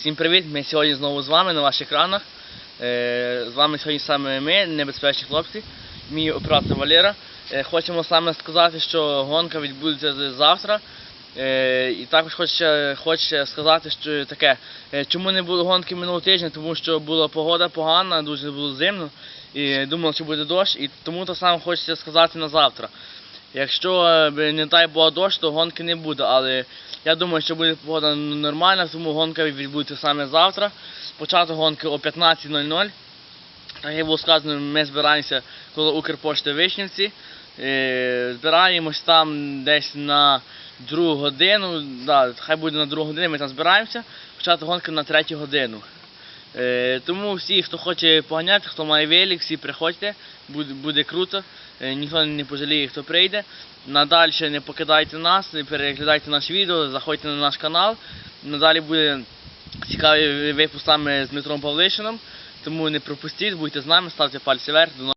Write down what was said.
Всім привіт! Ми сьогодні знову з вами на ваших екранах. Е, З вами сьогодні саме ми, небезпечні хлопці, мій оператор Валера. Е, Хочемо саме сказати, що гонка відбудеться завтра. Е, І також хоче сказати, що таке, чому не було гонки минулого тижня, тому що була погода погана, дуже було зимно, і думав, що буде дощ, і тому то саме хочеться сказати на завтра. Якщо е, не дай Бог дощ, то гонки не буде, але я думаю, що буде погода нормальна, тому гонка відбудеться саме завтра. Початок гонки о 15.00. Так як було сказано, ми збираємося коло Укрпошти Вишнівці. Е, Збираємось там десь на другу годину. Да, хай буде на другу годину, ми там збираємося. Початок гонки на третю годину. Е, тому всі, хто хоче поганяти, хто має велик, всі приходьте, буде, буде круто. Е, ніхто не пожаліє, хто прийде. Надалі не покидайте нас, не переглядайте наше відео, заходьте на наш канал. Надалі буде цікавий випуск саме з Дмитром Павлишином. Тому не пропустіть, будьте з нами, ставте пальці вверх.